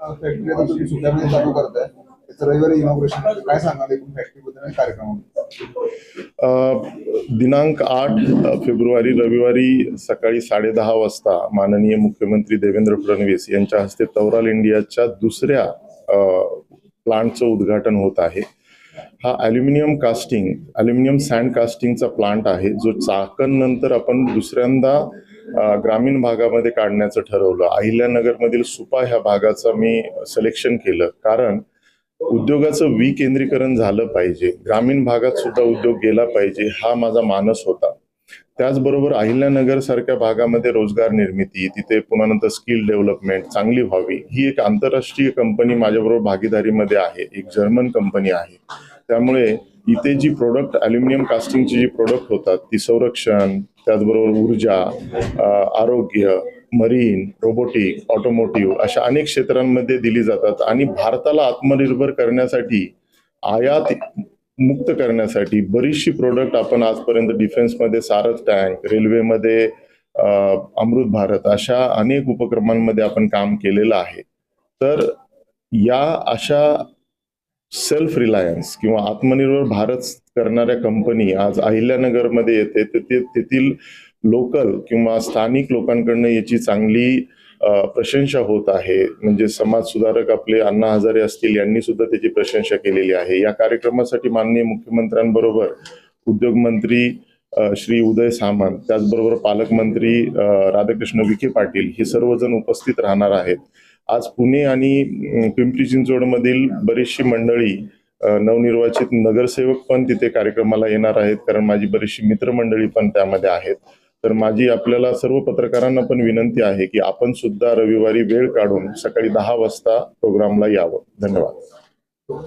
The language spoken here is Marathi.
फॅक्टरी आता तुम्ही चालू करताय. रविवारी इनॉग्रेशन काय सांगाल एकूण फॅक्टरीबद्दल दिनांक आठ फेब्रुवारी रविवारी सकाळी साडेदहा वाजता माननीय मुख्यमंत्री देवेंद्र फडणवीस यांच्या हस्ते तवराल इंडियाच्या दुसऱ्या प्लांटचं उद्घाटन होत आहे. हा ॲल्युमिनियम कास्टिंग ॲल्युमिनियम सँड कास्टिंगचा प्लांट आहे जो चाकण नंतर आपण दुसऱ्यांदा ग्रामीण भागामध्ये काढण्याचं ठरवलं. अहिल्यानगरमधील सुपा ह्या भागाचं मी सिलेक्शन केलं. कारण उद्योगाचं विकेंद्रीकरण झालं पाहिजे. ग्रामीण भागात सुद्धा उद्योग गेला पाहिजे हा माझा मानस होता. त्याचबरोबर अहिल्यानगर सारख्या भागामध्ये रोजगार निर्मिती तिथे पुन्हा नंतर स्किल डेव्हलपमेंट चांगली व्हावी ही एक आंतरराष्ट्रीय कंपनी माझ्याबरोबर भागीदारीमध्ये आहे. एक जर्मन कंपनी आहे. त्यामुळे इथे जी प्रोडक्ट अल्युमिनियम कास्टिंगची जी प्रोडक्ट होतात ती संरक्षण त्याचबरोबर ऊर्जा आरोग्य मरीन रोबोटिक ऑटोमोटिव्ह अशा अनेक क्षेत्रांमध्ये दिली जातात आणि भारताला आत्मनिर्भर करण्यासाठी आयात मुक्त करण्यासाठी बरीचशी प्रोडक्ट आपण आजपर्यंत डिफेन्समध्ये सारस टँक रेल्वेमध्ये अमृत भारत अशा अनेक उपक्रमांमध्ये आपण काम केलेलं आहे. तर या अशा सेल्फ रिलायन्स किंवा आत्मनिर्भर भारत करणाऱ्या कंपनी आज अहिल्यानगरमध्ये येते तर ते तेथील लोकल किंवा स्थानिक लोकांकडनं याची चांगली प्रशंसा होत आहे. म्हणजे समाज सुधारक आपले अण्णा हजारे असतील यांनी सुद्धा त्याची प्रशंसा केलेली आहे. या कार्यक्रमासाठी माननीय मुख्यमंत्र्यांबरोबर उद्योग मंत्री श्री उदय सामंत त्याचबरोबर पालकमंत्री राधाकृष्ण विखे पाटील हे सर्वजण उपस्थित राहणार आहेत. आज पुणे आणि पिंपरी चिंचवडमधील बरीचशी मंडळी नवनिर्वाचित नगरसेवक पण तिथे कार्यक्रमाला येणार आहेत. कारण माझी बरीचशी मित्रमंडळी पण त्यामध्ये आहेत. तर माझी आपल्याला सर्व पत्रकारांना पण विनंती आहे की आपण सुद्धा रविवारी वेळ काढून सकाळी दहा वाजता प्रोग्रामला यावं. धन्यवाद.